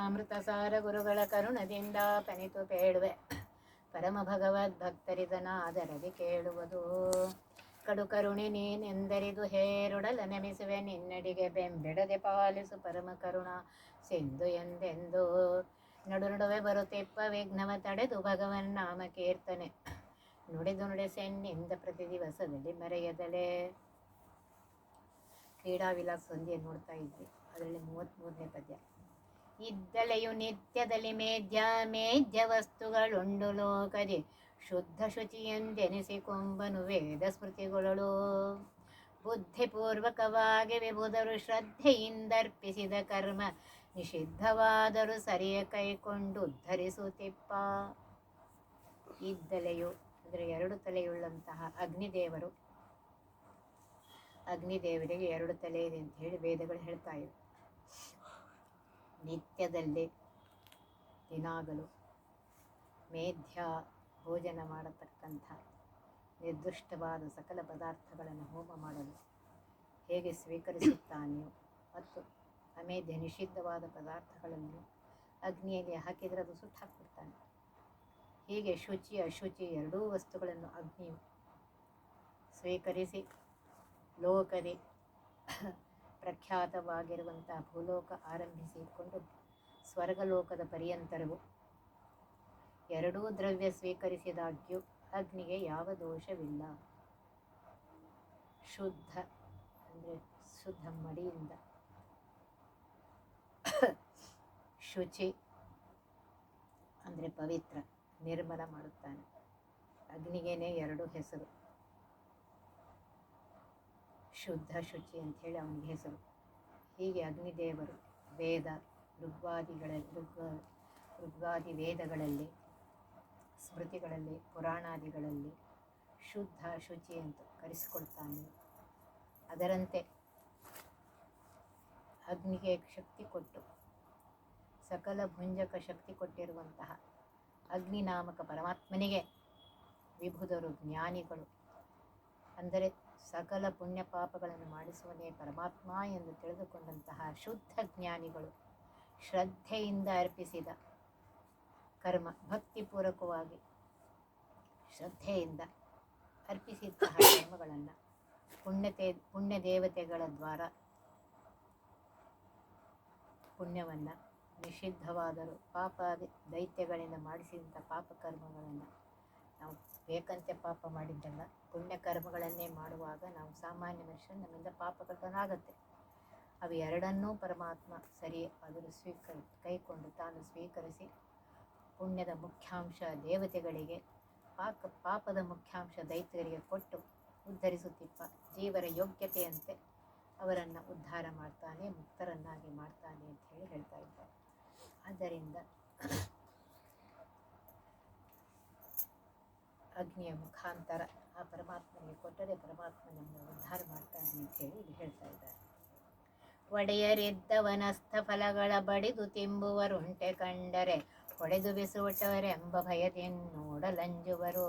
ಅಮೃತ ಸಾರ ಗುರುಗಳ ಕರುಣದಿಂದ ಪನಿತು ಬೇಡುವೆ ಪರಮ ಭಗವದ್ ಭಕ್ತರಿದನಾದರದಿ ಕೇಳುವುದು. ಕಡು ಕರುಣಿ ನೀನೆಂದರಿದು ಹೇರುಡಲ ನೆಮಿಸುವೆ. ನಿನ್ನಡಿಗೆ ಬೆಂಬಿಡದೆ ಪಾಲಿಸು ಪರಮ ಕರುಣ. ಸಿಂಧು ಎಂದೆಂದು ನಡು ನಡುವೆ ಬರುತ್ತಿಪ್ಪ ವಿಘ್ನವ ತಡೆದು ಭಗವನ್ ನಾಮ ಕೀರ್ತನೆ. ನುಡಿದು ನುಡಿಸೆನ್ನಿಂದ ಪ್ರತಿ ದಿವಸದಲ್ಲಿ ಮರೆಯದಲೆ. ಕ್ರೀಡಾ ವಿಲಾಸ ಸಂಧಿಯನ್ನು ನೋಡ್ತಾ ಇದ್ವಿ. ಅದರಲ್ಲಿ ಮೂವತ್ತ್ಮೂರನೇ ಪದ್ಯ. ಇದ್ದಲೆಯು ನಿತ್ಯದಲ್ಲಿ ಮೇಧ್ಯ ಮೇಧ್ಯ ವಸ್ತುಗಳುಂಡು ಲೋಕದಿ. ಶುದ್ಧ ಶುಚಿಯೆಂದೆನಿಸಿಕೊಂಬನು ವೇದ ಸ್ಮೃತಿಗಳು ಬುದ್ಧಿಪೂರ್ವಕವಾಗಿ ವಿಭುದರು ಶ್ರದ್ಧೆಯಿಂದರ್ಪಿಸಿದ ಕರ್ಮ. ನಿಷಿದ್ಧವಾದರೂ ಸರಿಯ ಕೈಕೊಂಡು ಉದ್ಧರಿಸುತ್ತಿಪ್ಪ. ಇದ್ದಲೆಯು, ಅಂದರೆ ಎರಡು ತಲೆಯುಳ್ಳಂತಹ ಅಗ್ನಿದೇವರು. ಅಗ್ನಿದೇವರಿಗೆ ಎರಡು ತಲೆ ಇದೆ ಅಂತ ಹೇಳಿ ವೇದಗಳು ಹೇಳ್ತಾ ಇವೆ. ನಿತ್ಯದಲ್ಲಿ ದಿನಾಗಲು ಮೇಧ್ಯ ಭೋಜನ ಮಾಡತಕ್ಕಂಥ ನಿರ್ದಿಷ್ಟವಾದ ಸಕಲ ಪದಾರ್ಥಗಳನ್ನು ಹೋಮ ಮಾಡಲು ಹೇಗೆ ಸ್ವೀಕರಿಸುತ್ತಾನೆಯೋ ಮತ್ತು ಅಮೇಧ್ಯ ನಿಷಿದ್ಧವಾದ ಪದಾರ್ಥಗಳನ್ನು ಅಗ್ನಿಯಲ್ಲಿ ಹಾಕಿದರೆ ಅದು ಸುಟ್ಟು ಹಾಕ್ಬಿಡ್ತಾನೆ. ಹೀಗೆ ಶುಚಿ, ಅಶುಚಿ ಎರಡೂ ವಸ್ತುಗಳನ್ನು ಅಗ್ನಿಯು ಸ್ವೀಕರಿಸಿ, ಲೋಕದಿ ಪ್ರಖ್ಯಾತವಾಗಿರುವಂಥ ಭೂಲೋಕ ಆರಂಭಿಸಿಕೊಂಡು ಸ್ವರ್ಗಲೋಕದ ಪರ್ಯಂತರವು. ಎರಡೂ ದ್ರವ್ಯ ಸ್ವೀಕರಿಸಿದಾಗ್ಯೂ ಅಗ್ನಿಗೆ ಯಾವ ದೋಷವಿಲ್ಲ. ಶುದ್ಧ ಅಂದರೆ ಶುದ್ಧ ಮಡಿಯಿಂದ. ಶುಚಿ ಅಂದರೆ ಪವಿತ್ರ, ನಿರ್ಮಲ ಮಾಡುತ್ತಾನೆ. ಅಗ್ನಿಗೇನೆ ಎರಡು ಹೆಸರು. ಶುದ್ಧ ಶುಚಿ ಅಂಥೇಳಿ ಅವನಿಗೆ ಹೆಸರು. ಹೀಗೆ ಅಗ್ನಿದೇವರು ವೇದ ಋಗ್ವಾದಿಗಳಲ್ಲಿ ಋಗ್, ಋಗ್ವಾದಿ ವೇದಗಳಲ್ಲಿ, ಸ್ಮೃತಿಗಳಲ್ಲಿ, ಪುರಾಣಾದಿಗಳಲ್ಲಿ ಶುದ್ಧ ಶುಚಿ ಅಂತ ಕರೆಸಿಕೊಳ್ತಾನೆ ಅದರಂತೆ ಅಗ್ನಿಗೆ ಶಕ್ತಿ ಕೊಟ್ಟು, ಸಕಲ ಭುಂಜಕ ಶಕ್ತಿ ಕೊಟ್ಟಿರುವಂತಹ ಅಗ್ನಿ ನಾಮಕ ಪರಮಾತ್ಮನಿಗೆ ವಿಭುದರು ಜ್ಞಾನಿಗಳು. ಅಂದರೆ ಸಕಲ ಪುಣ್ಯ ಪಾಪಗಳನ್ನು ಮಾಡಿಸುವನೇ ಪರಮಾತ್ಮ ಎಂದು ತಿಳಿದುಕೊಂಡಂತಹ ಶುದ್ಧ ಜ್ಞಾನಿಗಳು ಶ್ರದ್ಧೆಯಿಂದ ಅರ್ಪಿಸಿದ ಕರ್ಮ ಭಕ್ತಿಪೂರ್ವಕವಾಗಿ ಶ್ರದ್ಧೆಯಿಂದ ಅರ್ಪಿಸಿದಂತಹ ಕರ್ಮಗಳನ್ನು ಪುಣ್ಯತೆ ಪುಣ್ಯ ದೇವತೆಗಳ ದ್ವಾರ ಪುಣ್ಯವನ್ನು ನಿಷಿದ್ಧವಾದರೂ ಪಾಪ ದೈತ್ಯಗಳಿಂದ ಮಾಡಿಸಿದಂಥ ಪಾಪ ಕರ್ಮಗಳನ್ನು ನಾವು ಬೇಕಂತೆ ಪಾಪ ಮಾಡಿದ್ದಲ್ಲ ಪುಣ್ಯ ಕರ್ಮಗಳನ್ನೇ ಮಾಡುವಾಗ ನಾವು ಸಾಮಾನ್ಯ ಮನುಷ್ಯ ನಮ್ಮಿಂದ ಪಾಪಗಳಾಗತ್ತೆ ಅವು ಎರಡನ್ನೂ ಪರಮಾತ್ಮ ಸರಿ ಅದನ್ನು ಸ್ವೀಕರಿ, ಕೈಕೊಂಡು ತಾನು ಸ್ವೀಕರಿಸಿ ಪುಣ್ಯದ ಮುಖ್ಯಾಂಶ ದೇವತೆಗಳಿಗೆ, ಪಾಕ, ಪಾಪದ ಮುಖ್ಯಾಂಶ ದೈತ್ಯರಿಗೆ ಕೊಟ್ಟು ಉದ್ಧರಿಸುತ್ತಿಪ್ಪ. ಜೀವರ ಯೋಗ್ಯತೆಯಂತೆ ಅವರನ್ನು ಉದ್ಧಾರ ಮಾಡ್ತಾನೆ, ಮುಕ್ತರನ್ನಾಗಿ ಮಾಡ್ತಾನೆ ಅಂತ ಹೇಳಿ ಹೇಳ್ತಾ ಇದ್ದಾರೆ. ಆದ್ದರಿಂದ ಅಗ್ನಿಯ ಮುಖಾಂತರ ಆ ಪರಮಾತ್ಮನಿಗೆ ಕೊಟ್ಟರೆ ಪರಮಾತ್ಮ ನಮ್ಮನ್ನು ಉದ್ಧಾರ ಮಾಡ್ತಾನೆ ಹೇಳಿ ಇಲ್ಲಿ ಹೇಳ್ತಾ ಇದ್ದಾರೆ. ಒಡೆಯರಿದ್ದವನಸ್ಥ ಫಲಗಳ ಬಡಿದು ತಿಂಬುವರುಂಟೆ ಕಂಡರೆ ಹೊಡೆದು ಬಿಸುಟರೆಂಬ ಭಯದೆನ್ನೋಡಲಂಜುವರು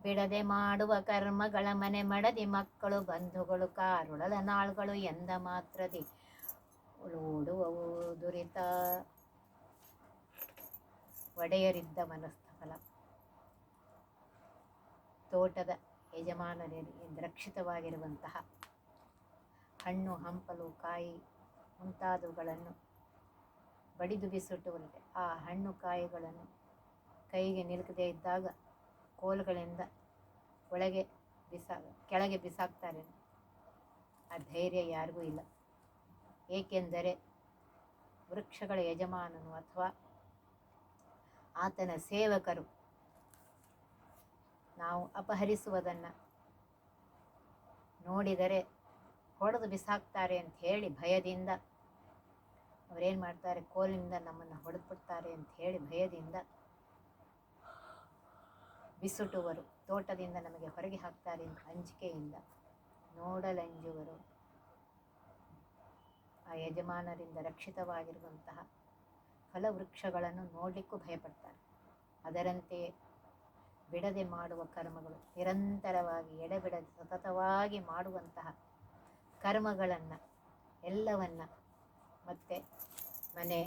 ಬಿಡದೆ ಮಾಡುವ ಕರ್ಮಗಳ ಮನೆ ಮಡದಿ ಮಕ್ಕಳು ಬಂಧುಗಳು ಕಾರುಳಲ ನಾಳುಗಳು ಎಂದ ಮಾತ್ರದಿ ಓಡುವವು ದುರಿತ. ಒಡೆಯರಿದ್ದ ಮನಸ್ಥಲ ತೋಟದ ಯಜಮಾನರಿಂದ ರಕ್ಷಿತವಾಗಿರುವಂತಹ ಹಣ್ಣು, ಹಂಪಲು, ಕಾಯಿ ಮುಂತಾದವುಗಳನ್ನು ಬಡಿದು ಬಿಸುಟ್ಟುವಂತೆ ಆ ಹಣ್ಣು, ಕಾಯಿಗಳನ್ನು ಕೈಗೆ ನಿಲುಕದೇ ಇದ್ದಾಗ ಕೋಲುಗಳಿಂದ ಒಳಗೆ ಬಿಸಾ, ಕೆಳಗೆ ಬಿಸಾಕ್ತಾರೆ. ಆ ಧೈರ್ಯ ಯಾರಿಗೂ ಇಲ್ಲ. ಏಕೆಂದರೆ ವೃಕ್ಷಗಳ ಯಜಮಾನನು ಅಥವಾ ಆತನ ಸೇವಕರು ನಾವು ಅಪಹರಿಸುವುದನ್ನು ನೋಡಿದರೆ ಹೊಡೆದು ಬಿಸಾಕ್ತಾರೆ ಅಂತ ಹೇಳಿ ಭಯದಿಂದ ಅವರೇನು ಮಾಡ್ತಾರೆ? ಕೋಲಿನಿಂದ ನಮ್ಮನ್ನು ಹೊಡೆದ್ಬಿಡ್ತಾರೆ ಅಂತ ಹೇಳಿ ಭಯದಿಂದ ಬಿಸುಟುವರು, ತೋಟದಿಂದ ನಮಗೆ ಹೊರಗೆ ಹಾಕ್ತಾರೆ ಅಂತ ಅಂಜಿಕೆಯಿಂದ ನೋಡಲಂಜುವರು. ಆ ಯಜಮಾನರಿಂದ ರಕ್ಷಿತವಾಗಿರುವಂತಹ ಫಲವೃಕ್ಷಗಳನ್ನು ನೋಡಲಿಕ್ಕೂ ಭಯಪಡ್ತಾರೆ. ಅದರಂತೆಯೇ ಬಿಡದೆ ಮಾಡುವ ಕರ್ಮಗಳು ನಿರಂತರವಾಗಿ ಎಡೆಬಿಡದೆ ಸತತವಾಗಿ ಮಾಡುವಂತಹ ಕರ್ಮಗಳನ್ನು, ಎಲ್ಲವನ್ನು ಮತ್ತೆ ಮನೆ,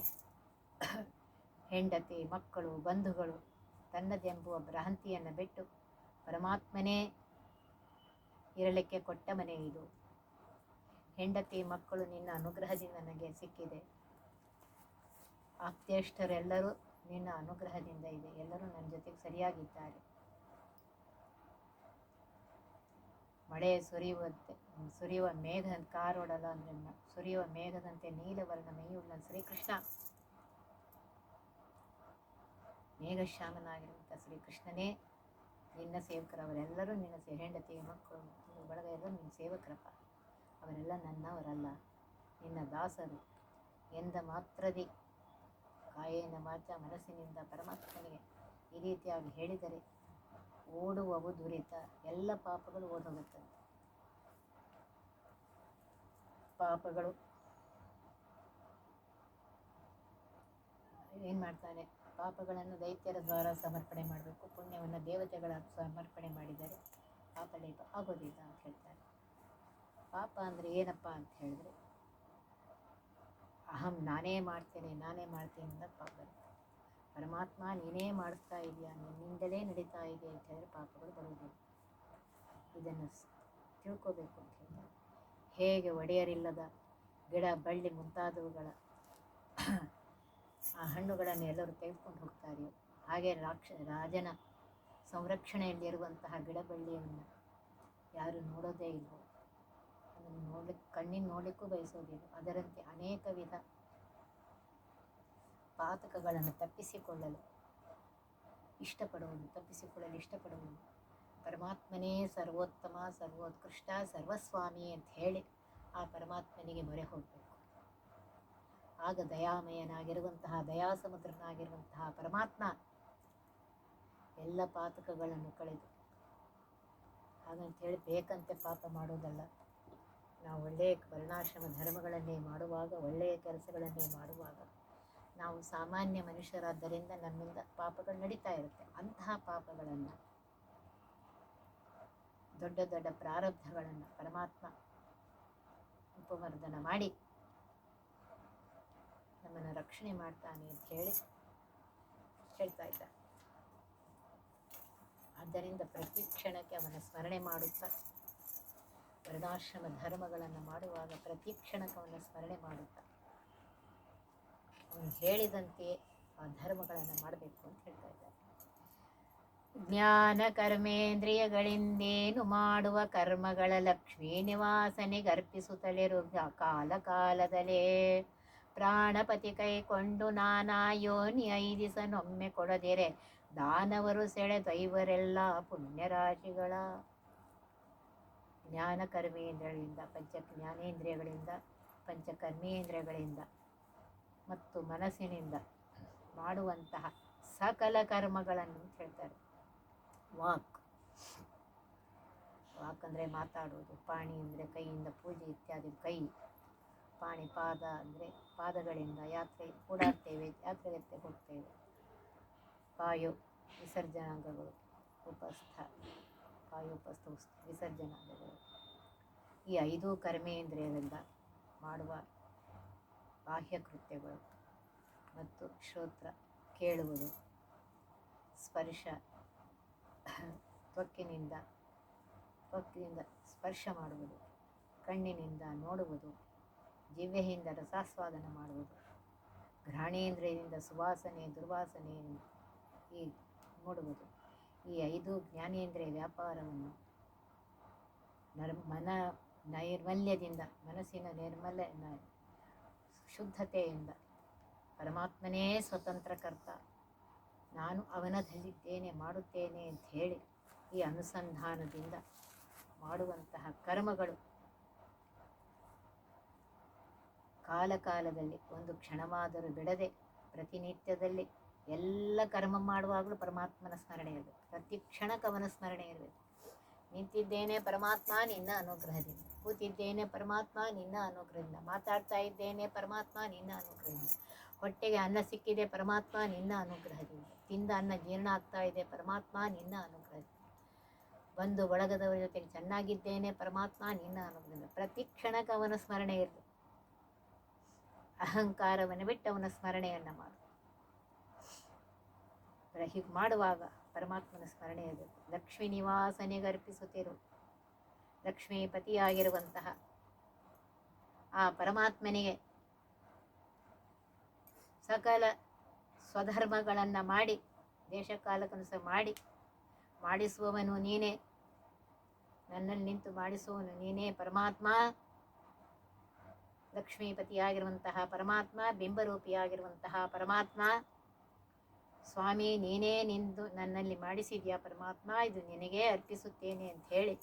ಹೆಂಡತಿ, ಮಕ್ಕಳು, ಬಂಧುಗಳು ತನ್ನದೆಂಬುವ ಭ್ರಾಂತಿಯನ್ನು ಬಿಟ್ಟು ಪರಮಾತ್ಮನೇ ಇರಲಿಕ್ಕೆ ಕೊಟ್ಟ ಮನೆ ಇದು. ಹೆಂಡತಿ, ಮಕ್ಕಳು ನಿನ್ನ ಅನುಗ್ರಹದಿಂದ ನನಗೆ ಸಿಕ್ಕಿದೆ. ಆಪ್ತೇಷ್ಟರೆಲ್ಲರೂ ನಿನ್ನ ಅನುಗ್ರಹದಿಂದ ಇದೆ. ಎಲ್ಲರೂ ನನ್ನ ಜೊತೆಗೆ ಸರಿಯಾಗಿದ್ದಾರೆ. ಮಳೆ ಸುರಿಯುವಂತೆ, ಸುರಿಯುವ ಮೇಘ ಕಾರೋಡಲ ಅಂದ್ರೆ ಸುರಿಯುವ ಮೇಘದಂತೆ ನೀಲವರ್ಣ ಮೈಯುಳ್ಳ ಶ್ರೀಕೃಷ್ಣ. ಮೇಘಶ್ಯಾಮನಾಗಿರುವಂಥ ಶ್ರೀಕೃಷ್ಣನೇ, ನಿನ್ನ ಸೇವಕರು ಅವರೆಲ್ಲರೂ ನಿನ್ನ ಸೇ, ಹೆಂಡತಿ, ಮಕ್ಕಳು ಬಳಗ ಎಲ್ಲರೂ ನಿನ್ನ ಸೇವಕರಪ್ಪ. ಅವರೆಲ್ಲ ನನ್ನವರಲ್ಲ, ನಿನ್ನ ದಾಸರು. ಎಂದ ಮಾತ್ರದಿ, ಕಾಯೇನ ಮಾತ್ರ ಮನಸ್ಸಿನಿಂದ ಪರಮಾತ್ಮನಿಗೆ ಈ ರೀತಿಯಾಗಿ ಹೇಳಿದರೆ ಓಡುವವು ದುರಿತ. ಎಲ್ಲ ಪಾಪಗಳು ಓಡೋಗುತ್ತೆ ಪಾಪಗಳು. ಏನು ಮಾಡ್ತಾನೆ ಪಾಪಗಳನ್ನು ದೈತ್ಯರ ದ್ವಾರ ಸಮರ್ಪಣೆ ಮಾಡಬೇಕು. ಪುಣ್ಯವನ್ನು ದೇವತೆಗಳ ಸಮರ್ಪಣೆ ಮಾಡಿದರೆ ಪಾಪ ಲೇಪ ಆಗೋದಿಲ್ಲ ಅಂತ ಹೇಳ್ತಾರೆ. ಪಾಪ ಅಂದರೆ ಏನಪ್ಪ ಅಂತ ಹೇಳಿದ್ರೆ, ಅಹಂ ನಾನೇ ಮಾಡ್ತೇನೆ, ನಾನೇ ಮಾಡ್ತೀನಿ ಅಂತ ಪಾಪ ಬರುತ್ತೆ. ಪರಮಾತ್ಮ ನೀನೇ ಮಾಡಿಸ್ತಾ ಇದೆಯಾ? ನಿನ್ನಿಂದಲೇ ನಡೀತಾ ಇದೆ ಅಂತ ಹೇಳಿದ್ರೆ ಪಾಪಗಳು ಬರುವುದಿಲ್ಲ. ಇದನ್ನು ತಿಳ್ಕೋಬೇಕು ಅಂತ ಹೇಳ್ತಾರೆ. ಹೇಗೆ ಒಡೆಯರಿಲ್ಲದ ಗಿಡ, ಬಳ್ಳಿ ಮುಂತಾದವುಗಳ ಆ ಹಣ್ಣುಗಳನ್ನು ಎಲ್ಲರೂ ತೆಗೆದುಕೊಂಡು ಹೋಗ್ತಾರೆಯೋ ಹಾಗೆ ರಾಕ್ಷ, ರಾಜನ ಸಂರಕ್ಷಣೆಯಲ್ಲಿರುವಂತಹ ಗಿಡ, ಬಳ್ಳಿಯನ್ನು ಯಾರು ನೋಡೋದೇ ಇಲ್ಲವೋ ಅದನ್ನು ನೋಡ್ಲಿಕ್ಕೆ ಕಣ್ಣಿನ ನೋಡಲಿಕ್ಕೂ ಬಯಸೋದಿಲ್ಲ. ಅದರಂತೆ ಅನೇಕ ವಿಧ ಪಾತಕಗಳನ್ನು ತಪ್ಪಿಸಿಕೊಳ್ಳಲು ಇಷ್ಟಪಡುವುದು ತಪ್ಪಿಸಿಕೊಳ್ಳಲು ಇಷ್ಟಪಡುವುದು. ಪರಮಾತ್ಮನೇ ಸರ್ವೋತ್ತಮ, ಸರ್ವೋತ್ಕೃಷ್ಟ, ಸರ್ವಸ್ವಾಮಿ ಅಂತ ಹೇಳಿ ಆ ಪರಮಾತ್ಮನಿಗೆ ಮೊರೆ ಹೋಗಬೇಕು. ಆಗ ದಯಾಮಯನಾಗಿರುವಂತಹ, ದಯಾಸಮುದ್ರನಾಗಿರುವಂತಹ ಪರಮಾತ್ಮ ಎಲ್ಲ ಪಾತಕಗಳನ್ನು ಕಳೆದು ಹಾಗಂತ ಹೇಳಿ ಬೇಕಂತೆ ಪಾಪ ಮಾಡೋದಲ್ಲ. ನಾವು ಒಳ್ಳೆಯ ವರ್ಣಾಶ್ರಮ ಧರ್ಮಗಳನ್ನೇ ಮಾಡುವಾಗ, ಒಳ್ಳೆಯ ಕೆಲಸಗಳನ್ನೇ ಮಾಡುವಾಗ ನಾವು ಸಾಮಾನ್ಯ ಮನುಷ್ಯರಾದ್ದರಿಂದ ನಮ್ಮಿಂದ ಪಾಪಗಳು ನಡೀತಾ ಇರುತ್ತೆ. ಅಂತಹ ಪಾಪಗಳನ್ನು, ದೊಡ್ಡ ದೊಡ್ಡ ಪ್ರಾರಬ್ಧಗಳನ್ನು ಪರಮಾತ್ಮ ಉಪಮರ್ದನ ಮಾಡಿ ನಮ್ಮನ್ನು ರಕ್ಷಣೆ ಮಾಡ್ತಾನೆ ಅಂತ ಹೇಳಿ ಹೇಳ್ತಾ ಇದ್ದ ಆದ್ದರಿಂದ ಪ್ರತಿ ಕ್ಷಣಕ್ಕೆ ಅವನ ಸ್ಮರಣೆ ಮಾಡುತ್ತಾ, ವರ್ಣಾಶ್ರಮ ಧರ್ಮಗಳನ್ನು ಮಾಡುವಾಗ ಪ್ರತಿ ಕ್ಷಣಕ್ಕೆ ಅವನ ಸ್ಮರಣೆ ಮಾಡುತ್ತಾ ಅವನು ಹೇಳಿದಂತೆ ಆ ಧರ್ಮಗಳನ್ನು ಮಾಡಬೇಕು ಅಂತ ಹೇಳ್ತಾ ಇದ್ದಾರೆ. ಜ್ಞಾನ ಕರ್ಮೇಂದ್ರಿಯಗಳಿಂದೇನು ಮಾಡುವ ಕರ್ಮಗಳ ಲಕ್ಷ್ಮೀ ನಿವಾಸನಿಗರ್ಪಿಸುತ್ತಲಿರು ಕಾಲ ಕಾಲದಲ್ಲೇ. ಪ್ರಾಣಪತಿ ಕೈಕೊಂಡು ನಾನಾ ಯೋನಿ ಐದಿಸನೊಮ್ಮೆ ಕೊಡದಿರೆ. ದಾನವರು ಸೆಳೆದೈವರೆಲ್ಲ ಪುಣ್ಯರಾಶಿಗಳ. ಜ್ಞಾನ ಕರ್ಮೇಂದ್ರಿಯಗಳಿಂದ, ಪಂಚ ಜ್ಞಾನೇಂದ್ರಿಯಗಳಿಂದ ಪಂಚಕರ್ಮೇಂದ್ರಿಯಗಳಿಂದ ಮತ್ತು ಮನಸ್ಸಿನಿಂದ ಮಾಡುವಂತಹ ಸಕಲ ಕರ್ಮಗಳನ್ನು ಹೇಳ್ತಾರೆ. ವಾಕ್. ವಾಕ್ ಅಂದರೆ ಮಾತಾಡೋದು ಪಾಣಿ ಅಂದರೆ ಕೈಯಿಂದ ಪೂಜೆ ಇತ್ಯಾದಿ ಕೈ, ಪಾಣಿ ಪಾದ ಅಂದರೆ ಪಾದಗಳಿಂದ ಯಾತ್ರೆ ಓಡಾಡ್ತೇವೆ, ಯಾತ್ರೆಗತ್ತೆ ಹೋಗ್ತೇವೆ. ಪಾಯು ವಿಸರ್ಜನಾಂಗಗಳು, ಉಪಸ್ಥ ಉಸ್- ವಿಸರ್ಜನಾಂಗಗಳು. ಈ ಐದು ಕರ್ಮೇಂದ್ರಿಯದಿಂದ ಮಾಡುವ ಬಾಹ್ಯ ಕೃತ್ಯಗಳು ಮತ್ತು ಶ್ರೋತ್ರ ಕೇಳುವುದು, ಸ್ಪರ್ಶ, ತ್ವಕ್ಕಿನಿಂದ ತ್ವಕ್ಕಿನಿಂದ ಸ್ಪರ್ಶ ಮಾಡುವುದು, ಕಣ್ಣಿನಿಂದ ನೋಡುವುದು ಜಿವ್ಯೆಯಿಂದ ರಸಾಸ್ವಾದನ ಮಾಡುವುದು, ಘ್ರಾಣೇಂದ್ರಿಯದಿಂದ ಸುವಾಸನೆ, ದುರ್ವಾಸನೆ ಈ ನೋಡುವುದು. ಈ ಐದು ಜ್ಞಾನೇಂದ್ರಿಯ ವ್ಯಾಪಾರವನ್ನು ನರ್ ಮನ ನೈರ್ಮಲ್ಯದಿಂದ ಮನಸ್ಸಿನ ನೈರ್ಮಲ್ಯ ಶುದ್ಧತೆಯಿಂದ. ಪರಮಾತ್ಮನೇ ಸ್ವತಂತ್ರಕರ್ತ ನಾನು ಅವನದಲ್ಲಿದ್ದೇನೆ, ಮಾಡುತ್ತೇನೆ ಅಂತ ಹೇಳಿ ಈ ಅನುಸಂಧಾನದಿಂದ ಮಾಡುವಂತಹ ಕರ್ಮಗಳು ಕಾಲಕಾಲದಲ್ಲಿ ಒಂದು ಕ್ಷಣವಾದರೂ ಬಿಡದೆ ಪ್ರತಿನಿತ್ಯದಲ್ಲಿ ಎಲ್ಲ ಕರ್ಮ ಮಾಡುವಾಗಲೂ ಪರಮಾತ್ಮನ ಸ್ಮರಣೆ ಇರಬೇಕು. ಪ್ರತಿ ಕ್ಷಣಕ್ಕೆ ಅವನ ಸ್ಮರಣೆ ಇರಬೇಕು. ನಿಂತಿದ್ದೇನೆ ಪರಮಾತ್ಮ ನಿನ್ನ ಅನುಗ್ರಹದಿಂದ. ಕೂತಿದ್ದೇನೆ ಪರಮಾತ್ಮ ನಿನ್ನ ಅನುಗ್ರಹದಿಂದ. ಮಾತಾಡ್ತಾ ಇದ್ದೇನೆ ಪರಮಾತ್ಮ ನಿನ್ನ ಅನುಗ್ರಹದಿಂದ. ಹೊಟ್ಟೆಗೆ ಅನ್ನ ಸಿಕ್ಕಿದೆ ಪರಮಾತ್ಮ ನಿನ್ನ ಅನುಗ್ರಹದಿಂದ. ತಿಂದ ಅನ್ನ ಜೀರ್ಣ ಆಗ್ತಾ ಇದೆ ಪರಮಾತ್ಮ ನಿನ್ನ ಅನುಗ್ರಹದಿಂದ. ಬಂದು ಬಳಗದವರ ಜೊತೆಗೆ ಚೆನ್ನಾಗಿದ್ದೇನೆ ಪರಮಾತ್ಮ ನಿನ್ನ ಅನುಗ್ರಹದಿಂದ. ಪ್ರತಿ ಕ್ಷಣಕ್ಕೆ ಅವನ ಸ್ಮರಣೆ ಇರಲಿ. ಅಹಂಕಾರವನ್ನು ಬಿಟ್ಟು ಅವನ ಸ್ಮರಣೆಯನ್ನು ಮಾಡು. ಹೀಗೆ ಮಾಡುವಾಗ ಪರಮಾತ್ಮನ ಸ್ಮರಣೆ ಇರಬೇಕು. ಲಕ್ಷ್ಮೀ ನಿವಾಸನಿಗೆ ಅರ್ಪಿಸುತ್ತಿರು. ಲಕ್ಷ್ಮೀಪತಿಯಾಗಿರುವಂತಹ ಆ ಪರಮಾತ್ಮನಿಗೆ ಸಕಲ ಸ್ವಧರ್ಮಗಳನ್ನು ಮಾಡಿ ದೇಶಕಾಲಕ್ಕನುಸಾರ ಮಾಡಿ, ಮಾಡಿಸುವವನು ನೀನೇ. ನನ್ನಲ್ಲಿ ನಿಂತು ಮಾಡಿಸುವವನು ನೀನೇ. ಪರಮಾತ್ಮ ಲಕ್ಷ್ಮೀಪತಿಯಾಗಿರುವಂತಹ ಪರಮಾತ್ಮ, ಬಿಂಬರೂಪಿಯಾಗಿರುವಂತಹ ಪರಮಾತ್ಮ, ಸ್ವಾಮಿ ನೀನೇ ನಿಂದು ನನ್ನಲ್ಲಿ ಮಾಡಿಸಿದ್ಯಾ ಪರಮಾತ್ಮ, ಇದು ನಿನಗೇ ಅರ್ಪಿಸುತ್ತೇನೆ ಅಂತ ಹೇಳಿ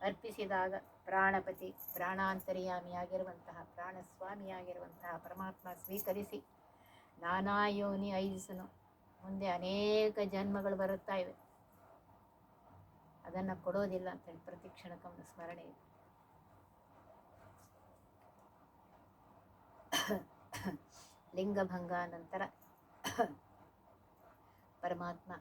ಅರ್ಪಿಸಿದಾಗ ಪ್ರಾಣಪತಿ ಪ್ರಾಣಾಂತರ್ಯಾಮಿಯಾಗಿರುವಂತಹ ಪ್ರಾಣಸ್ವಾಮಿಯಾಗಿರುವಂತಹ ಪರಮಾತ್ಮ ಸ್ವೀಕರಿಸಿ ನಾನಾ ಯೋನಿ ಐಸನು ಮುಂದೆ ಅನೇಕ ಜನ್ಮಗಳು ಬರುತ್ತಾ ಇವೆ. ಅದನ್ನು ಕೊಡೋದಿಲ್ಲ ಅಂತೇಳಿ ಕ್ಷಣಕ್ಕೊಂದು ಸ್ಮರಣೆ ಇದೆ. ಲಿಂಗಭಂಗ ನಂತರ ಪರಮಾತ್ಮ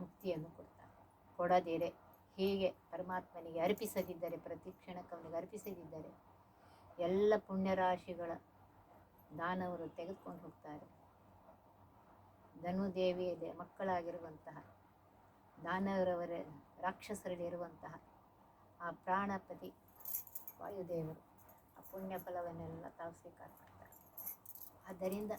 ಮುಕ್ತಿಯನ್ನು ಕೊಡ್ತಾನೆ. ಕೊಡದಿರೆ. ಹೀಗೆ ಪರಮಾತ್ಮನಿಗೆ ಅರ್ಪಿಸದಿದ್ದರೆ, ಪ್ರತಿ ಕ್ಷಣಕ್ಕೆ ಅರ್ಪಿಸದಿದ್ದರೆ, ಎಲ್ಲ ಪುಣ್ಯರಾಶಿಗಳ ದಾನವರು ತೆಗೆದುಕೊಂಡು ಹೋಗ್ತಾರೆ. ಧನುದೇವಿಯ ಮಕ್ಕಳಾಗಿರುವಂತಹ, ದಾನವರವರ ರಾಕ್ಷಸರಲ್ಲಿರುವಂತಹ ಆ ಪ್ರಾಣಪತಿ ವಾಯುದೇವರು ಆ ಪುಣ್ಯ ಫಲವನ್ನೆಲ್ಲ ತಾವು ಸ್ವೀಕಾರ ಮಾಡ್ತಾರೆ. ಆದ್ದರಿಂದ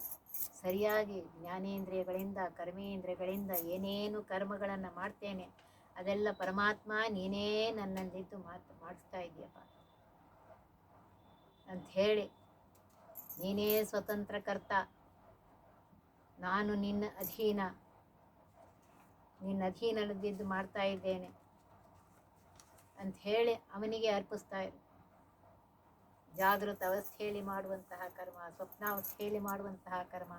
ಸರಿಯಾಗಿ ಜ್ಞಾನೇಂದ್ರಿಯಗಳಿಂದ, ಕರ್ಮೇಂದ್ರಿಯಗಳಿಂದ ಏನೇನು ಕರ್ಮಗಳನ್ನು ಮಾಡ್ತೇನೆ ಅದೆಲ್ಲ ಪರಮಾತ್ಮ ನೀನೇ ನನ್ನಲ್ಲಿದ್ದು ಮಾತು ಮಾಡಿಸ್ತಾ ಇದೆಯಪ್ಪ. ಅಂತ ಹೇಳಿ. ನೀನೇ ಸ್ವತಂತ್ರ ಕರ್ತ. ನಾನು ನಿನ್ನ ಅಧೀನ. ನಿನ್ನ ಅಧೀನಲ್ಲಿದ್ದು ಮಾಡ್ತಾ ಇದ್ದೇನೆ. ಅಂತ ಹೇಳಿ ಅವನಿಗೆ ಅರ್ಪಿಸ್ತಾ ಇರು. ಜಾಗೃತ ಅವಸ್ಥೆಯಲ್ಲಿ ಮಾಡುವಂತಹ ಕರ್ಮ ಸ್ವಪ್ನಾವಸ್ಥೆಯಲ್ಲಿ ಮಾಡುವಂತಹ ಕರ್ಮ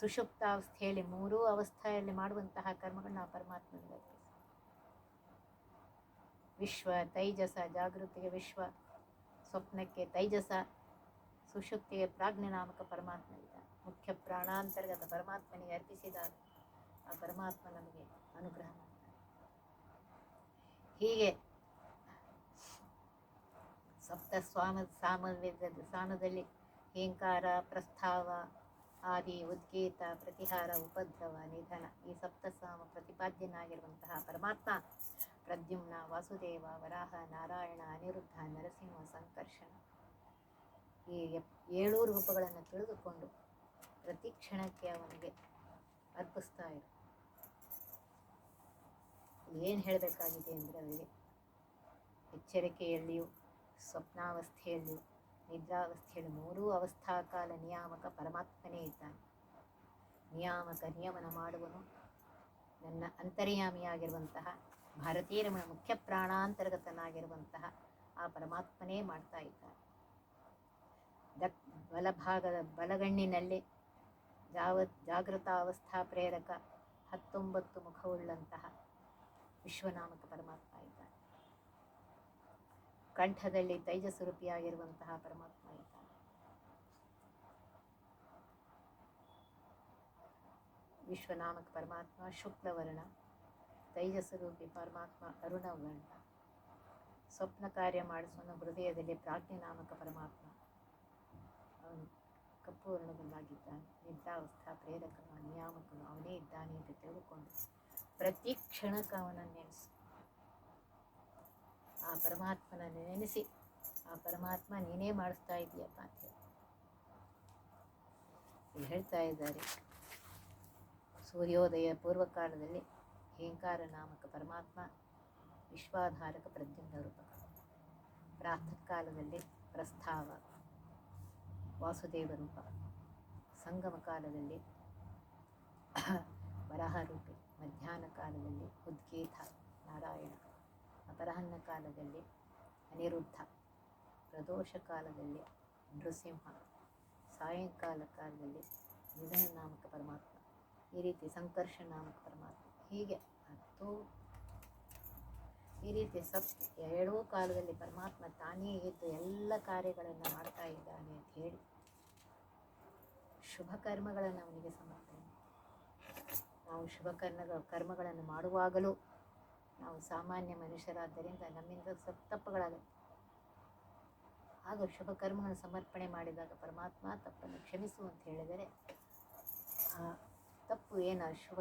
ಸುಷುಪ್ತಾವಸ್ಥೆಯಲ್ಲಿ ಮೂರೂ ಅವಸ್ಥೆಯಲ್ಲಿ ಮಾಡುವಂತಹ ಕರ್ಮಗಳನ್ನ ನಾವು ಪರಮಾತ್ಮನಿಗೆ ವಿಶ್ವ ತೈಜಸ, ಜಾಗೃತಿಗೆ ವಿಶ್ವ ಸ್ವಪ್ನಕ್ಕೆ ತೈಜಸ ಸುಷುಪ್ತಿಗೆ ಪ್ರಾಜ್ಞನಾಮಕ ಪರಮಾತ್ಮ ಇದ್ದ ಮುಖ್ಯ ಪ್ರಾಣಾಂತರ್ಗತ ಪರಮಾತ್ಮನಿಗೆ ಅರ್ಪಿಸಿದಾಗ ಆ ಪರಮಾತ್ಮ ನಮಗೆ ಅನುಗ್ರಹ ಹೀಗೆ ಸಪ್ತ ಸ್ವಾಮ ಸಾಮವೇದ ಸ್ಥಾನದಲ್ಲಿ ಹೇಂಕಾರ, ಪ್ರಸ್ತಾವ, ಆದಿ, ಉದ್ಗೀತ, ಪ್ರತಿಹಾರ, ಉಪದ್ರವ, ನಿಧನ ಈ ಸಪ್ತಸಾಮ ಪ್ರತಿಪಾದ್ಯನಾಗಿರುವಂತಹ ಪರಮಾತ್ಮ ಪ್ರದ್ಯುಮ್ನ ವಾಸುದೇವ, ವರಾಹ, ನಾರಾಯಣ, ಅನಿರುದ್ಧ, ನರಸಿಂಹ, ಸಂಕರ್ಷಣ. ಈ ಏಳು ರೂಪಗಳನ್ನು ತಿಳಿದುಕೊಂಡು ಪ್ರತಿ ಕ್ಷಣಕ್ಕೆ ಅವನಿಗೆ ಅರ್ಪಿಸ್ತಾ ಇರು. ಏನು ಹೇಳಬೇಕಾಗಿದೆ ಅಂದರೆ ಅವರಿಗೆ ಎಚ್ಚರಿಕೆಯಲ್ಲಿಯೂ, ಸ್ವಪ್ನಾವಸ್ಥೆಯಲ್ಲಿಯೂ, ನಿದ್ರಾವಸ್ಥೆಯಲ್ಲಿ ಮೂರೂ ಅವಸ್ಥಾಕಾಲ ನಿಯಾಮಕ ಪರಮಾತ್ಮನೇ ಇದ್ದಾನೆ. ನಿಯಾಮಕ ನಿಯಮನ ಮಾಡುವನು ನನ್ನ ಅಂತರ್ಯಾಮಿಯಾಗಿರುವಂತಹ ಭಾರತೀಯ ರಮಣ ಮುಖ್ಯ ಪ್ರಾಣಾಂತರ್ಗತನಾಗಿರುವಂತಹ ಆ ಪರಮಾತ್ಮನೇ ಮಾಡ್ತಾ ಇದ್ದಾರೆ. ದಕ್ ಬಲಭಾಗದ ಬಲಗಣ್ಣಿನಲ್ಲಿ ಜಾವ ಜಾಗೃತಾವಸ್ಥಾ ಪ್ರೇರಕ ಹತ್ತೊಂಬತ್ತು ಮುಖವುಳ್ಳಂತಹ ವಿಶ್ವನಾಮಕ ಪರಮಾತ್ಮ ಇದ್ದಾನೆ. ಕಂಠದಲ್ಲಿ ತೈಜಸ್ವರೂಪಿಯಾಗಿರುವಂತಹ ಪರಮಾತ್ಮ ಇದ್ದಾನೆ. ವಿಶ್ವನಾಮಕ ಪರಮಾತ್ಮ ಶುಕ್ಲವರ್ಣ. ತೈಜಸ್ವರೂಪಿ ಪರಮಾತ್ಮ ಅರುಣವರ್ಣ ಸ್ವಪ್ನ ಕಾರ್ಯ ಮಾಡಿಸುವ ಹೃದಯದಲ್ಲಿ ಪ್ರಾಜ್ಞನಾಮಕ ಪರಮಾತ್ಮ. ಅವನು ಕಪ್ಪು ವರ್ಣದಲ್ಲಾಗಿದ್ದಾನೆ ನಿದ್ರಾವಸ್ಥಾ ಪ್ರೇರಕನು, ನಿಯಾಮಕನು, ಅವನೇ ಇದ್ದಾನೆ ಅಂತ ತಿಳಿದುಕೊಂಡು ಪ್ರತಿ ಕ್ಷಣಕ್ಕೆ ಅವನನ್ನು ನೆನೆಸು ಆ ಪರಮಾತ್ಮನ ನೆನೆಸಿ. ಆ ಪರಮಾತ್ಮ, ನೀನೇ ಮಾಡಿಸ್ತಾ ಇದೆಯಪ್ಪ ಅಂತ ಹೇಳಿ. ಹೇಳ್ತಾ ಇದ್ದಾರೆ. ಸೂರ್ಯೋದಯ ಪೂರ್ವಕಾಲದಲ್ಲಿ ಹೇಂಕಾರ ನಾಮಕ ಪರಮಾತ್ಮ ವಿಶ್ವಾಧಾರಕ ಪ್ರದ್ಯುಮ್ನ ರೂಪಕ ಪ್ರಾತಃ ಕಾಲದಲ್ಲಿ ಪ್ರಸ್ತಾವ ವಾಸುದೇವ ರೂಪ ಸಂಗಮ ಕಾಲದಲ್ಲಿ ವರಾಹ ರೂಪಿ ಮಧ್ಯಾಹ್ನ ಕಾಲದಲ್ಲಿ ಉದ್ಗೀತ, ನಾರಾಯಣ. ಅಪರಾಹ್ನ ಕಾಲದಲ್ಲಿ ಅನಿರುದ್ಧ. ಪ್ರದೋಷ ಕಾಲದಲ್ಲಿ ನೃಸಿಂಹ. ಸಾಯಂಕಾಲ ಕಾಲದಲ್ಲಿ ನಿಧನ ನಾಮಕ ಪರಮಾತ್ಮ. ಈ ರೀತಿ ಸಂಕರ್ಷ ನಾಮಕ ಪರಮಾತ್ಮ. ಹೀಗೆ. ಹತ್ತು ಈ ರೀತಿ ಸಪ್ ಎರಡೂ ಕಾಲದಲ್ಲಿ ಪರಮಾತ್ಮ ತಾನೇ ಇದ್ದು ಎಲ್ಲ ಕಾರ್ಯಗಳನ್ನು ಮಾಡ್ತಾ ಇದ್ದಾನೆ ಅಂತ ಹೇಳಿ ಶುಭ ಕರ್ಮಗಳನ್ನು ಅವನಿಗೆ ಸಮರ್ಪಣೆ. ನಾವು ಶುಭ ಕರ್ಮಗಳ ಕರ್ಮಗಳನ್ನು ಮಾಡುವಾಗಲೂ ನಾವು ಸಾಮಾನ್ಯ ಮನುಷ್ಯರಾದ್ದರಿಂದ ನಮ್ಮಿಂದ ಸ್ವಲ್ಪ ತಪ್ಪುಗಳಾಗುತ್ತೆ ಆಗ ಶುಭ ಕರ್ಮಗಳನ್ನು ಸಮರ್ಪಣೆ ಮಾಡಿದಾಗ ಪರಮಾತ್ಮ ತಪ್ಪನ್ನು ಕ್ಷಮಿಸು ಅಂತ ಹೇಳಿದರೆ ಆ ತಪ್ಪು ಏನು ಅಶುಭ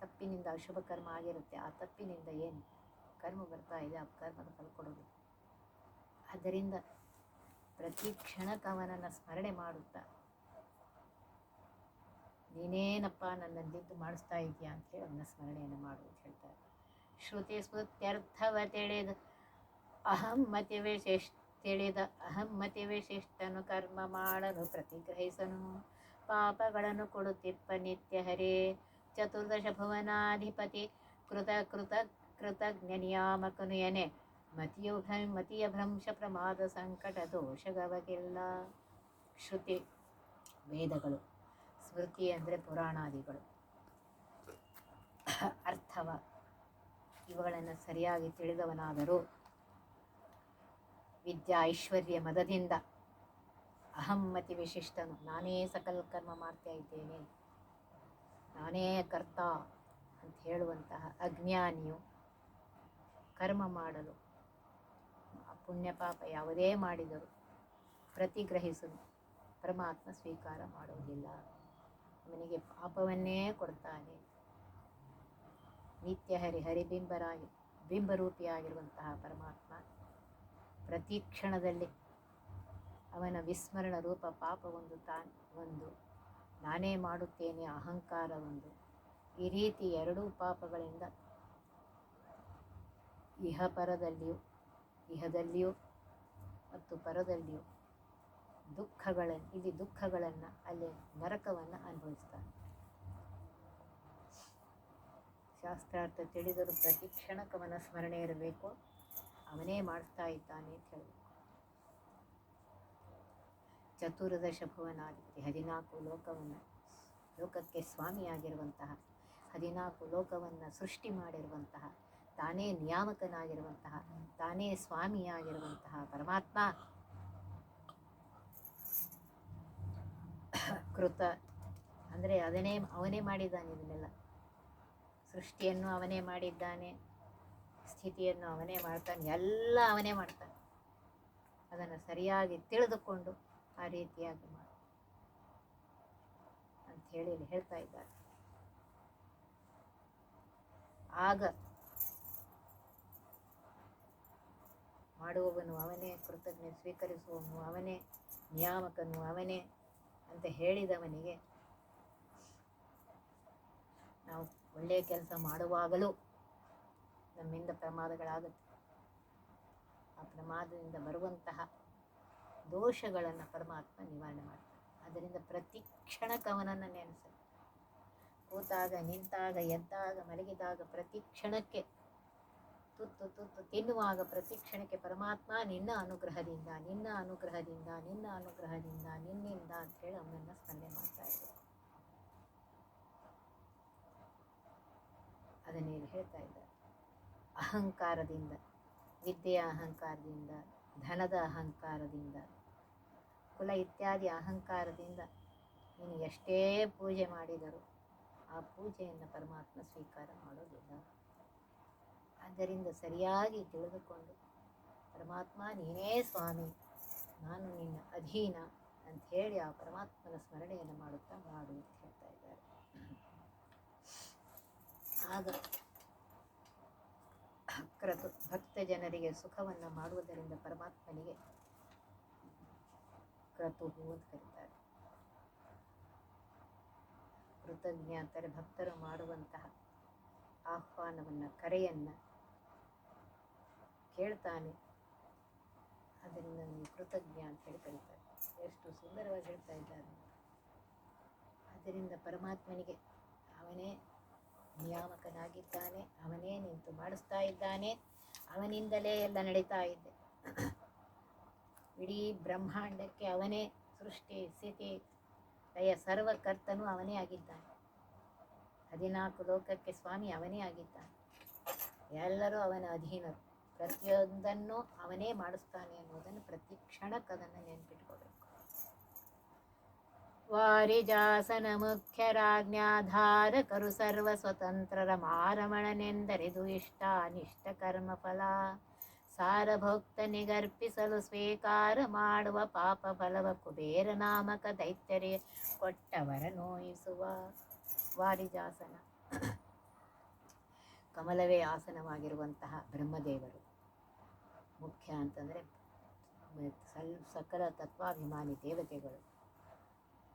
ತಪ್ಪಿನಿಂದ ಅಶುಭ ಕರ್ಮ ಆಗಿರುತ್ತೆ. ಆ ತಪ್ಪಿನಿಂದ ಏನು ಕರ್ಮ ಬರ್ತಾ ಇದೆ, ಆ ಕರ್ಮದ ಫಲ ಕೊಡೋದು ಆದ್ದರಿಂದ ಪ್ರತಿ ಕ್ಷಣಕ್ಕೆ ಅವನನ್ನು ಸ್ಮರಣೆ ಮಾಡುತ್ತಾ, ನೀನೇನಪ್ಪ ನನ್ನಲ್ಲಿದ್ದು ಮಾಡಿಸ್ತಾ ಇದೆಯಾ ಅಂತೇಳಿ ಅವನ ಸ್ಮರಣೆಯನ್ನು ಮಾಡುವುದು ಹೇಳ್ತಾರೆ. ಶ್ರುತಿ ಸ್ಮೃತ್ಯರ್ಥವ ತಿಳಿದ, ಅಹಂ ಮತಿವೆ ತಿಳಿದ, ಅಹಂ ಮತಿವೆ ಕರ್ಮ ಮಾಡಲು ಪ್ರತಿಗ್ರಹಿಸನು. ಪಾಪಗಳನ್ನು ಕೊಡುತ್ತಿಪ್ಪ ನಿತ್ಯ ಹರೇ. ಚತುರ್ದಶ ಭುವನಾಧಿಪತಿ ಕೃತ ಕೃತ ಕೃತಜ್ಞ ನಿಯಾಮಕನು ಎನೆ ಮತಿಯು ಮತಿಯ ಭ್ರಂಶ ಪ್ರಮಾದ ಸಂಕಟ ದೋಷಗವಗೆಲ್ಲ ಶ್ರುತಿ ವೇದಗಳು ಸ್ಮೃತಿ ಅಂದರೆ ಪುರಾಣಾದಿಗಳು. ಅರ್ಥವ. ಇವುಗಳನ್ನು ಸರಿಯಾಗಿ ತಿಳಿದವನಾದರೂ ವಿದ್ಯಾ ಐಶ್ವರ್ಯ ಮದದಿಂದ ಅಹಮ್ಮತಿ ವಿಶಿಷ್ಟನು. ನಾನೇ ಸಕಲ ಕರ್ಮ ಮಾಡ್ತಾ ಇದ್ದೇನೆ. ನಾನೇ ಕರ್ತ ಅಂತ ಹೇಳುವಂತಹ ಅಜ್ಞಾನಿಯು ಕರ್ಮ ಮಾಡಲು ಪುಣ್ಯ ಪಾಪ ಯಾವುದೇ ಮಾಡಿದರೂ ಪ್ರತಿಗ್ರಹಿಸಲು ಪರಮಾತ್ಮ ಸ್ವೀಕಾರ ಮಾಡುವುದಿಲ್ಲ. ಅವನಿಗೆ ಪಾಪವನ್ನೇ ಕೊಡ್ತಾನೆ. ನಿತ್ಯ ಹರಿ ಹರಿಬಿಂಬರಾಗಿ ಬಿಂಬರೂಪಿಯಾಗಿರುವಂತಹ ಪರಮಾತ್ಮ ಪ್ರತಿ ಕ್ಷಣದಲ್ಲಿ ಅವನ ವಿಸ್ಮರಣ ರೂಪ ಪಾಪ ಒಂದು ತಾನ್, ಒಂದು ನಾನೇ ಮಾಡುತ್ತೇನೆ ಅಹಂಕಾರ ಒಂದು. ಈ ರೀತಿ ಎರಡೂ ಪಾಪಗಳಿಂದ ಇಹ ಪರದಲ್ಲಿಯೂ, ಇಹದಲ್ಲಿಯೂ ಮತ್ತು ಪರದಲ್ಲಿಯೂ ದುಃಖಗಳನ್ನು ಇಲ್ಲಿ ದುಃಖಗಳನ್ನು ಅಲ್ಲಿ ನರಕವನ್ನು ಅನುಭವಿಸ್ತಾನೆ ಶಾಸ್ತ್ರಾರ್ಥ ತಿಳಿದರೂ ಪ್ರತಿ ಕ್ಷಣಕ್ಕವನ ಸ್ಮರಣೆ ಇರಬೇಕು. ಅವನೇ ಮಾಡಿಸ್ತಾ ಇದ್ದಾನೆ ಅಂತ ಹೇಳಬೇಕು. ಚತುರ್ದಶ ಭುವನಾಧಿಪತಿ ಹದಿನಾಲ್ಕು ಲೋಕವನ್ನು, ಲೋಕಕ್ಕೆ ಸ್ವಾಮಿಯಾಗಿರುವಂತಹ, ಹದಿನಾಲ್ಕು ಲೋಕವನ್ನು ಸೃಷ್ಟಿ ಮಾಡಿರುವಂತಹ, ತಾನೇ ನಿಯಾಮಕನಾಗಿರುವಂತಹ, ತಾನೇ ಸ್ವಾಮಿಯಾಗಿರುವಂತಹ ಪರಮಾತ್ಮ ಕೃತ. ಅಂದರೆ ಅದನ್ನೇ ಅವನೇ ಮಾಡಿದ್ದಾನೆ ಇದನ್ನೆಲ್ಲ. ಸೃಷ್ಟಿಯನ್ನು ಅವನೇ ಮಾಡಿದ್ದಾನೆ, ಸ್ಥಿತಿಯನ್ನು ಅವನೇ ಮಾಡ್ತಾನೆ, ಎಲ್ಲ ಅವನೇ ಮಾಡ್ತಾನೆ. ಅದನ್ನು ಸರಿಯಾಗಿ ತಿಳಿದುಕೊಂಡು ಆ ರೀತಿಯಾಗಿ ಅಂತ ಹೇಳಿ ಹೇಳ್ತಾ ಇದ್ದಾರೆ. ಆಗ ಮಾಡುವವನು ಅವನೇ, ಕೃತಜ್ಞ ಸ್ವೀಕರಿಸುವವನು ಅವನೇ, ನಿಯಾಮಕನು ಅವನೇ ಅಂತ ಹೇಳಿದವನಿಗೆ ನಾವು ಒಳ್ಳೆಯ ಕೆಲಸ ಮಾಡುವಾಗಲೂ ನಮ್ಮಿಂದ ಪ್ರಮಾದಗಳಾಗುತ್ತೆ. ಆ ಪ್ರಮಾದದಿಂದ ಬರುವಂತಹ ದೋಷಗಳನ್ನು ಪರಮಾತ್ಮ ನಿವಾರಣೆ ಮಾಡ್ತಾನೆ. ಅದರಿಂದ ಪ್ರತಿ ಕ್ಷಣ ಕವನನ್ನು ನೆನೆಸಲು ಕೂತಾಗ, ನಿಂತಾಗ, ಎದ್ದಾಗ, ಮಲಗಿದಾಗ ಪ್ರತಿ ಕ್ಷಣಕ್ಕೆ ತುತ್ತು ತುತ್ತು ತಿನ್ನುವಾಗ ಪ್ರತಿ ಕ್ಷಣಕ್ಕೆ ಪರಮಾತ್ಮ ನಿನ್ನ ಅನುಗ್ರಹದಿಂದ ನಿನ್ನ ಅನುಗ್ರಹದಿಂದ ನಿನ್ನ ಅನುಗ್ರಹದಿಂದ, ನಿನ್ನಿಂದ ಅಂತ ಹೇಳಿ ಅವನನ್ನು ಸ್ಮರಣೆ ಮಾಡ್ತಾ ಇದ್ದಾರೆ ಅದನ್ನೇ ಹೇಳ್ತಾ ಇದ್ದಾರೆ. ಅಹಂಕಾರದಿಂದ, ವಿದ್ಯೆಯ ಅಹಂಕಾರದಿಂದ, ಧನದ ಅಹಂಕಾರದಿಂದ ಕುಲ ಇತ್ಯಾದಿ ಅಹಂಕಾರದಿಂದ ನೀನು ಎಷ್ಟೇ ಪೂಜೆ ಮಾಡಿದರೂ ಆ ಪೂಜೆಯನ್ನು ಪರಮಾತ್ಮ ಸ್ವೀಕಾರ ಮಾಡೋದಿಲ್ಲ. ಆದ್ದರಿಂದ ಸರಿಯಾಗಿ ತಿಳಿದುಕೊಂಡು ಪರಮಾತ್ಮ ನೀನೇ ಸ್ವಾಮಿ, ನಾನು ನಿನ್ನ ಅಧೀನ ಅಂತ ಹೇಳಿ ಆ ಪರಮಾತ್ಮನ ಸ್ಮರಣೆಯನ್ನು ಮಾಡುತ್ತಾ ಮಾಡು ಅಂತ ಹೇಳ್ತಾ ಇದ್ದಾರೆ. ಆಗ ಕ್ರತು ಭಕ್ತ ಜನರಿಗೆ ಸುಖವನ್ನು ಮಾಡುವುದರಿಂದ ಪರಮಾತ್ಮನಿಗೆ ಕ್ರತುಹು ಅಂತ ಕರೀತಾರೆ ಕೃತಜ್ಞ ಅಂತಾರೆ ಭಕ್ತರು ಮಾಡುವಂತಹ ಆಹ್ವಾನವನ್ನು, ಕರೆಯನ್ನು ಕೇಳ್ತಾನೆ. ಅದರಿಂದ ಕೃತಜ್ಞ ಅಂತ ಹೇಳಿ ಕರೀತಾರೆ ಎಷ್ಟು ಸುಂದರವಾಗಿ ಹೇಳ್ತಾ ಇದ್ದಾರೆ ಅದರಿಂದ ಪರಮಾತ್ಮನಿಗೆ ಅವನೇ ನಿಯಾಮಕನಾಗಿದ್ದಾನೆ, ಅವನೇ ನಿಂತು ಮಾಡಿಸ್ತಾ ಇದ್ದಾನೆ, ಅವನಿಂದಲೇ ಎಲ್ಲ ನಡೀತಾ ಇದೆ. ಇಡೀ ಬ್ರಹ್ಮಾಂಡಕ್ಕೆ ಅವನೇ ಸೃಷ್ಟಿ, ಸ್ಥಿತಿ ಲಯ ಸರ್ವಕರ್ತನೂ ಅವನೇ ಆಗಿದ್ದಾನೆ. ಹದಿನಾಲ್ಕು ಲೋಕಕ್ಕೆ ಸ್ವಾಮಿ ಅವನೇ ಆಗಿದ್ದಾನೆ. ಎಲ್ಲರೂ ಅವನ ಅಧೀನರು. ಪ್ರತಿಯೊಂದನ್ನು ಅವನೇ ಮಾಡಿಸ್ತಾನೆ ಅನ್ನೋದನ್ನು ಪ್ರತಿ ಕ್ಷಣಕ್ಕೆ ಅದನ್ನು ನೆನ್ಪಿಟ್ಕೋಬೇಕು. ವಾರಿಜಾಸನ ಮುಖ್ಯರಾಜ್ಞಾಧಾರಕರು ಸರ್ವ ಸ್ವತಂತ್ರರ ಮಾರಮಣನೆಂದರಿದು ಇಷ್ಟ ಅನಿಷ್ಟ ಕರ್ಮ ಫಲ ಸಾರಭೋಕ್ತನಿಗರ್ಪಿಸಲು ಸ್ವೀಕಾರ ಮಾಡುವ ಪಾಪ ಫಲವ ಕುಬೇರ ನಾಮಕ ದೈತ್ಯರೇ ಕೊಟ್ಟವರ ನೋಯಿಸುವ ವಾರಿಜಾಸನ. ಕಮಲವೇ ಆಸನವಾಗಿರುವಂತಹ ಬ್ರಹ್ಮದೇವರು. ಮುಖ್ಯ ಅಂತಂದರೆ ಸಲ್ ಸಕಲ ತತ್ವಾಭಿಮಾನಿ ದೇವತೆಗಳು.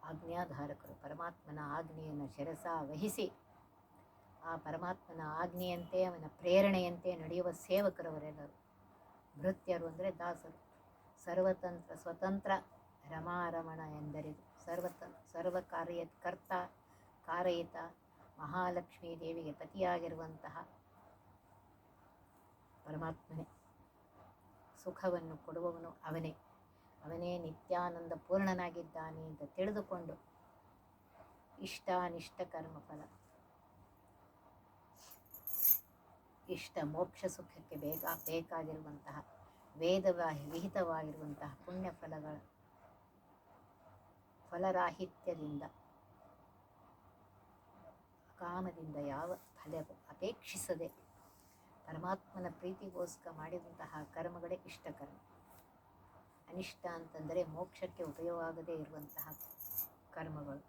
ಆಜ್ಞಾಧಾರಕರು, ಪರಮಾತ್ಮನ ಆಜ್ಞೆಯನ್ನು ಶಿರಸ ವಹಿಸಿ ಆ ಪರಮಾತ್ಮನ ಆಜ್ಞೆಯಂತೆ, ಅವನ ಪ್ರೇರಣೆಯಂತೆ ನಡೆಯುವ ಸೇವಕರವರೆಲ್ಲರು ಭೃತ್ಯರು ಅಂದರೆ ದಾಸರು. ಸರ್ವತಂತ್ರ, ಸ್ವತಂತ್ರ ರಮಾರಮಣ ಎಂದರಿದು. ಸರ್ವತ ಸರ್ವ ಕಾರ್ಯ ಕರ್ತ, ಕಾರಯಿತ, ಮಹಾಲಕ್ಷ್ಮೀ ದೇವಿಗೆ ಪತಿಯಾಗಿರುವಂತಹ ಪರಮಾತ್ಮನೇ. ಸುಖವನ್ನು ಕೊಡುವವನು ಅವನೇ. ಅವನೇ ನಿತ್ಯಾನಂದ ಪೂರ್ಣನಾಗಿದ್ದಾನೆ ಅಂತ ತಿಳಿದುಕೊಂಡು ಇಷ್ಟಾನಿಷ್ಟ ಕರ್ಮಫಲ. ಇಷ್ಟ, ಮೋಕ್ಷ ಸುಖಕ್ಕೆ ಬೇಗ, ಬೇಕಾಗಿರುವಂತಹ ವೇದ ವಿಹಿತವಾಗಿರುವಂತಹ ಪುಣ್ಯ ಫಲಗಳ ಫಲರಾಹಿತ್ಯದಿಂದ, ಕಾಮದಿಂದ ಯಾವ ಫಲ ಅಪೇಕ್ಷಿಸದೆ ಪರಮಾತ್ಮನ ಪ್ರೀತಿಗೋಸ್ಕರ ಮಾಡಿದಂತಹ ಕರ್ಮಗಳೇ ಇಷ್ಟ ಕರ್ಮ. ಅನಿಷ್ಟ ಅಂತಂದರೆ ಮೋಕ್ಷಕ್ಕೆ ಉಪಯೋಗ ಆಗದೇ ಇರುವಂತಹ ಕರ್ಮಗಳು.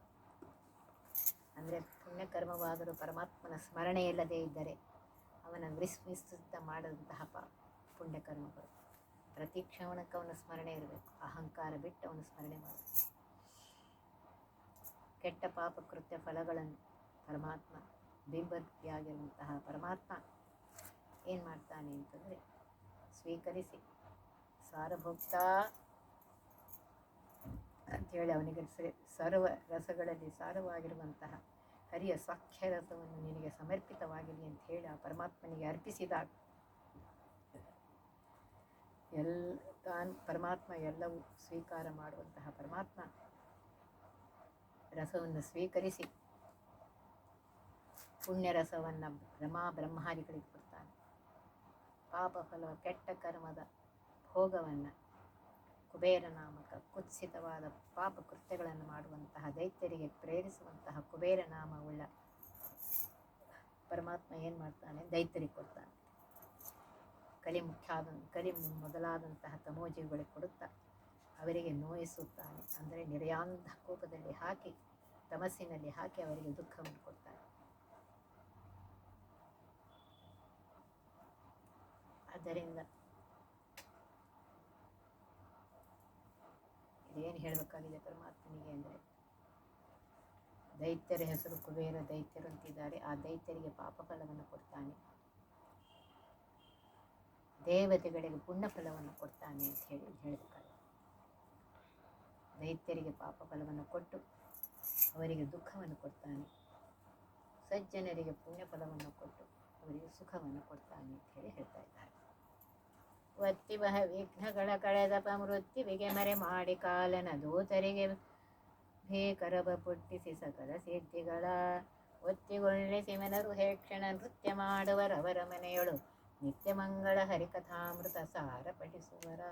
ಅಂದರೆ ಪುಣ್ಯಕರ್ಮವಾದರೂ ಪರಮಾತ್ಮನ ಸ್ಮರಣೆ ಇಲ್ಲದೇ ಇದ್ದರೆ ಅವನ ವಿಸ್ಮಿಸುತ್ತ ಮಾಡಿದಂತಹ ಪ ಪುಣ್ಯಕರ್ಮಗಳು ಪ್ರತಿ ಕ್ಷಣಕ್ಕೆ ಅವನ ಸ್ಮರಣೆ ಇರಬೇಕು. ಅಹಂಕಾರ ಬಿಟ್ಟು ಅವನ ಸ್ಮರಣೆ ಮಾಡಬೇಕು. ಕೆಟ್ಟ ಪಾಪ ಕೃತ್ಯ ಫಲಗಳನ್ನು ಪರಮಾತ್ಮ ಬಿಂಬದಿಯಾಗಿರುವಂತಹ ಪರಮಾತ್ಮ ಏನು ಮಾಡ್ತಾನೆ ಅಂತಂದರೆ ಸ್ವೀಕರಿಸಿ ಸಾರಭೋಕ್ತ ಅಂಥೇಳಿ ಅವನಿಗೆ ಸರ್ವ ರಸಗಳಲ್ಲಿ ಸಾರವಾಗಿರುವಂತಹ ಹರಿಯ ಸಾಕ್ಷ್ಯ ರಸವನ್ನು ನಿನಗೆ ಸಮರ್ಪಿತವಾಗಿದೆ ಅಂತ ಹೇಳಿ ಆ ಪರಮಾತ್ಮನಿಗೆ ಅರ್ಪಿಸಿದಾಗ ಎಲ್ಲ ತಾನ್ ಪರಮಾತ್ಮ ಎಲ್ಲವೂ ಸ್ವೀಕಾರ ಮಾಡುವಂತಹ ಪರಮಾತ್ಮ, ರಸವನ್ನು ಸ್ವೀಕರಿಸಿ ಪುಣ್ಯ ರಸವನ್ನು ಬ್ರಹ್ಮ ಬ್ರಹ್ಮಾದಿಗಳಿಗೆ ಕೊಡ್ತಾನೆ. ಪಾಪ ಫಲ, ಕೆಟ್ಟ ಕರ್ಮದ ಭೋಗವನ್ನು ಕುಬೇರ ನಾಮಕ ಕುತ್ಸಿತವಾದ ಪಾಪ ಕೃತ್ಯಗಳನ್ನು ಮಾಡುವಂತಹ ದೈತ್ಯರಿಗೆ ಪ್ರೇರಿಸುವಂತಹ ಕುಬೇರ ನಾಮವುಳ್ಳ ಪರಮಾತ್ಮ ಏನು ಮಾಡ್ತಾನೆ? ದೈತ್ಯರಿಗೆ ಕೊಡ್ತಾನೆ. ಕಲಿ ಮುಖ್ಯಾದ, ಕಲಿ ಮೊದಲಾದಂತಹ ತಮೋಜೀವಿಗಳಿಗೆ ಕೊಡುತ್ತಾ ಅವರಿಗೆ ನೋಯಿಸುತ್ತಾನೆ. ಅಂದರೆ ನಿರ್ಯಾಂಧ ಕೋಪದಲ್ಲಿ ಹಾಕಿ, ತಮಸ್ಸಿನಲ್ಲಿ ಹಾಕಿ ಅವರಿಗೆ ದುಃಖವನ್ನು ಕೊಡ್ತಾನೆ. ಆದ್ದರಿಂದ ಇದೇನು ಹೇಳಬೇಕಾಗಿದೆ ಪರಮಾತ್ಮನಿಗೆ ಅಂದರೆ? ದೈತ್ಯರ ಹೆಸರು ಕುಬೇರ ದೈತ್ಯರು ಅಂತಿದ್ದಾರೆ. ಆ ದೈತ್ಯರಿಗೆ ಪಾಪ ಫಲವನ್ನು ಕೊಡ್ತಾನೆ. ದೇವತೆಗಳಿಗೆ ಪುಣ್ಯ ಫಲವನ್ನು ಕೊಡ್ತಾನೆ ಅಂತ ಹೇಳಿ ಹೇಳಬೇಕಾಗಿದೆ ದೈತ್ಯರಿಗೆ ಪಾಪ ಫಲವನ್ನು ಕೊಟ್ಟು ಅವರಿಗೆ ದುಃಖವನ್ನು ಕೊಡ್ತಾನೆ. ಸಜ್ಜನರಿಗೆ ಪುಣ್ಯ ಫಲವನ್ನು ಕೊಟ್ಟು ಅವರಿಗೆ ಸುಖವನ್ನು ಕೊಡ್ತಾನೆ ಅಂತ ಹೇಳಿ ಹೇಳ್ತಾ ಇದ್ದಾರೆ. ಒತ್ತಿ ಬಹ ವಿಘ್ನಗಳ ಕಳೆದಪ ಮೃತ್ಯುವಿಗೆ ಮರೆ ಮಾಡಿ ಕಾಲನ ದೂತರಿಗೆ ಭೇಕರವ ಪುಟ್ಟಿಸಿ ಸಕಲ ಸಿದ್ಧಿಗಳ ಒತ್ತಿಗೊಳ್ಳಿ ಸಿಮನರು ಹೇಕ್ಷಣ ನೃತ್ಯ ಮಾಡುವರವರ ಮನೆಯೊಳು ನಿತ್ಯಮಂಗಳ ಹರಿಕಥಾಮೃತ ಸಾರ ಪಠಿಸುವರ